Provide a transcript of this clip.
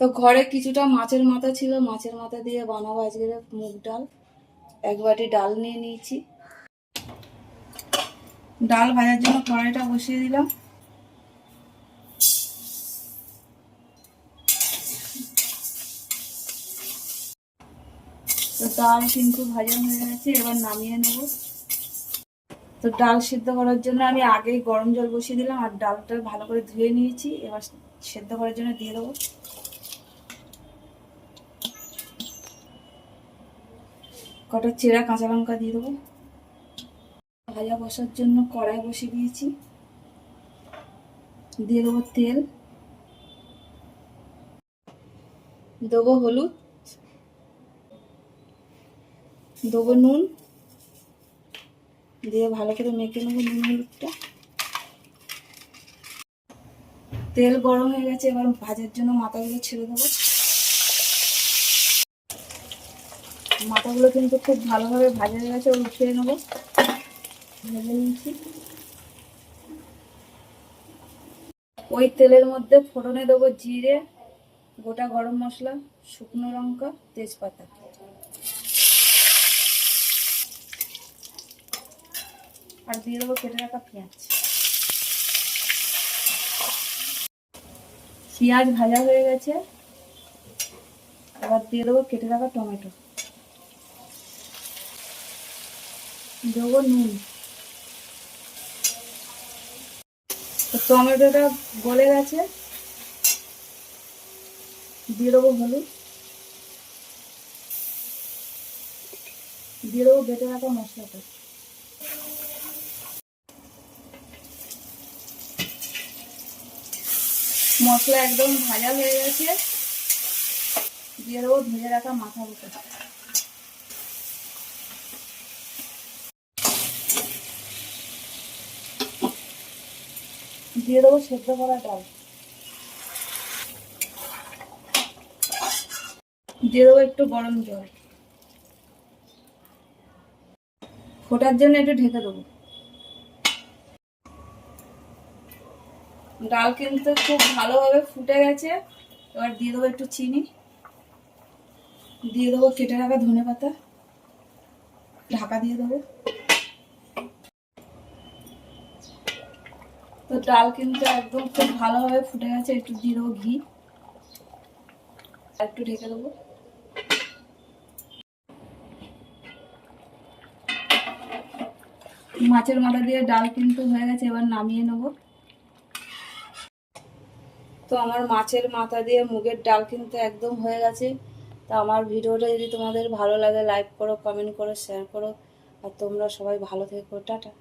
তো ঘরে কিছুটা মাছের মাথা ছিল, মাছের মাথা দিয়ে বানাবো আজকে মুগ ডাল। এক বাটি ডাল নিয়ে নিয়েছি। ডাল ভাজার জন্য কড়াইটা বসিয়ে দিলাম। তো ডাল কিন্তু ভাজা হয়ে গেছে, এবার নামিয়ে নেব। তো ডাল সিদ্ধ করার জন্য আমি আগেই গরম জল বসিয়ে দিলাম, আর ডালটা ভালো করে ধুয়ে নিয়েছি, এবার সেদ্ধ করার জন্য দিয়ে দেবো। কটা চেরা কাঁচা লঙ্কা দিয়ে দেবো। ভাজা বসার জন্য কড়াই বসিয়ে দিয়েছি। দিয়ে দেবো তেল। দেবো হলুদ। দেবো নুন। দিয়ে ভালো করে মেখে নেব নুন হলুদটা। তেল গরম হয়ে গেছে, এবার ভাজার জন্য মাথাগুলো ছেড়ে দেবো। মাথাগুলো কিন্তু খুব ভালোভাবে ভাজা হয়ে গেছে উঠিয়ে নেব। ভেজে নিয়েছি ওই তেলের মধ্যে ফোড়নে দেবো জিরে, গোটা গরম মশলা, শুকনো লঙ্কা, তেজপাতা। আর দিয়ে দেবো কেটে রাখা পেঁয়াজ। পেঁয়াজ ভাজা হয়ে গেছে। এবার দিয়ে দেবো কেটে রাখা টমেটো। দেবো নুন। টমেটোটা গলে গেছে। দিয়ে দেবো হলুদ। দিয়ে দেবো বেটে রাখা মশলাটা। মশলা একদম ভাজা হয়ে গেছে। দিয়ে দেবো ভেজে রাখা মাথা বুটো দিয়ে দেবো, সেদ্ধ করা ডাল। দিয়ে দেবো একটু গরম জল। ফোটার জন্য একটু ঢেকে দেবো। ডাল কিন্তু খুব ভালোভাবে ফুটে গেছে। এবার দিয়ে দেবো একটু চিনি। দিয়ে দেবো কেটে রাখা ধনে পাতা। ঢাকা দিয়ে দেবো। তো ডাল কিন্তু একদম খুব ভালোভাবে ফুটে গেছে, একটু দেবো ঘি। একটু ঢেকে দেবো। মাছের মাথা দিয়ে ডাল কিন্তু হয়ে গেছে, এবার নামিয়ে নেব। তো আমার মাছের মাথা দিয়ে মুগের ডাল কিন্তু একদম হয়ে গেছে। তো আমার ভিডিওটা যদি তোমাদের ভালো লাগে, লাইক করো কমেন্ট করো শেয়ার করো। আর তোমরা সবাই ভালো থেকো, টাটা।